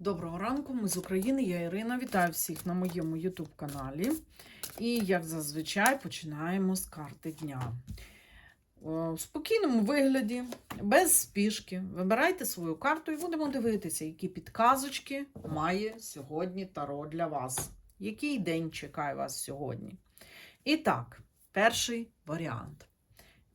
Доброго ранку, ми з України, я Ірина. Вітаю всіх на моєму YouTube каналі. І, як зазвичай, починаємо з карти дня. О, В спокійному вигляді, без спішки. Вибирайте свою карту і будемо дивитися, які підказочки має сьогодні Таро для вас. Який день чекає вас сьогодні? І так, перший варіант.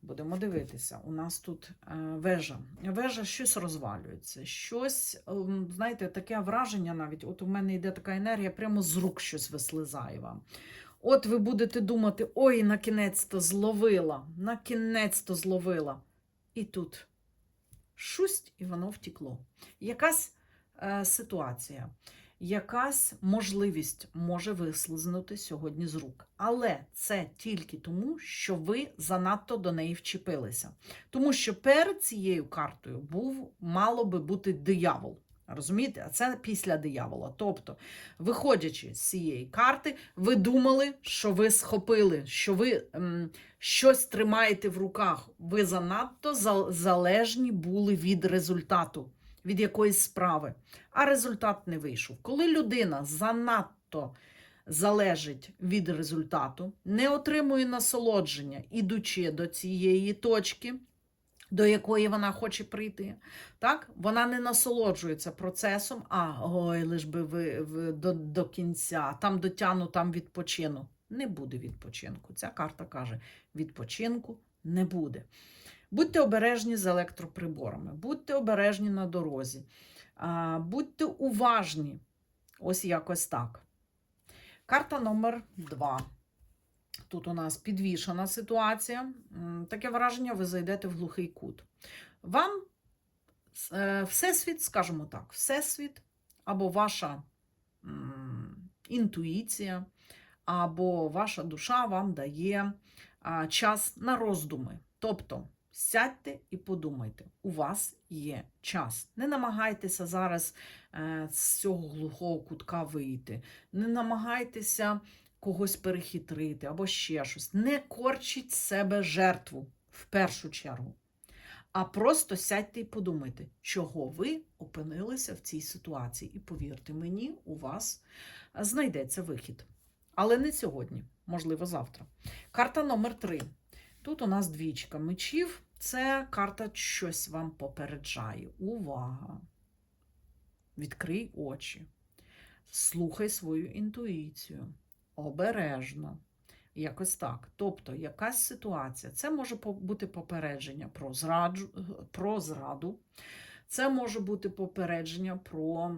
Будемо дивитися. У нас тут е, вежа. Вежа щось розвалюється. Щось, ем, знаєте, таке враження навіть. От у мене йде така енергія, прямо з рук щось вислизає вам. От ви будете думати, ой, на кінець-то зловила, на кінець-то зловила. І тут шусть, і воно втекло. Якась е, ситуація, якась можливість може вислизнути сьогодні з рук. Але це тільки тому, що ви занадто до неї вчепилися. Тому що перед цією картою був, мало би бути диявол. Розумієте? А це після диявола. Тобто, виходячи з цієї карти, ви думали, що ви схопили, що ви ем, щось тримаєте в руках. Ви занадто залежні були від результату, від якоїсь справи. А результат не вийшов. Коли людина занадто залежить від результату, не отримує насолодження, ідучи до цієї точки, до якої вона хоче прийти. Так? Вона не насолоджується процесом, а ой, лиш би ви, ви до, до кінця, там дотяну, там відпочину. Не буде відпочинку. Ця карта каже: відпочинку не буде. Будьте обережні з електроприборами, будьте обережні на дорозі, будьте уважні. Ось якось так. Карта номер два. Тут у нас підвішена ситуація. Таке враження, ви зайдете в глухий кут. Вам е, Всесвіт, скажімо так, Всесвіт або ваша інтуїція, або ваша душа вам дає час на роздуми. Тобто сядьте і подумайте, у вас є час. Не намагайтеся зараз е, з цього глухого кутка вийти. Не намагайтеся когось перехитрити або ще щось. Не корчіть себе жертву в першу чергу. А просто сядьте і подумайте, чого ви опинилися в цій ситуації. І повірте мені, у вас знайдеться вихід. Але не сьогодні, можливо, завтра. Карта номер три. Тут у нас двічка мечів. Це карта щось вам попереджає. Увага! Відкрий очі, слухай свою інтуїцію обережно. Якось так. Тобто, якась ситуація. Це може бути попередження про, зраджу, про зраду, це може бути попередження про,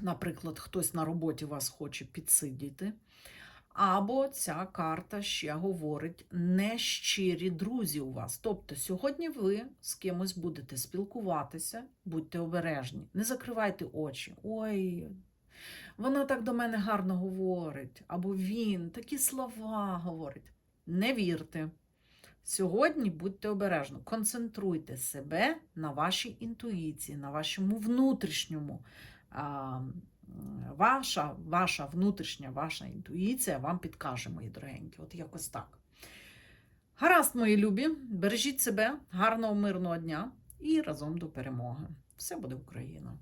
наприклад, хтось на роботі вас хоче підсидіти. Або ця карта ще говорить нещирі друзі у вас. Тобто, сьогодні ви з кимось будете спілкуватися, будьте обережні, не закривайте очі. Ой, вона так до мене гарно говорить, або він такі слова говорить. Не вірте. Сьогодні будьте обережні, концентруйте себе на вашій інтуїції, на вашому внутрішньому. Ваша, ваша внутрішня, ваша інтуїція вам підкаже, мої дорогенькі. От якось так. Гаразд, мої любі, бережіть себе, гарного, мирного дня і разом до перемоги. Все буде Україна!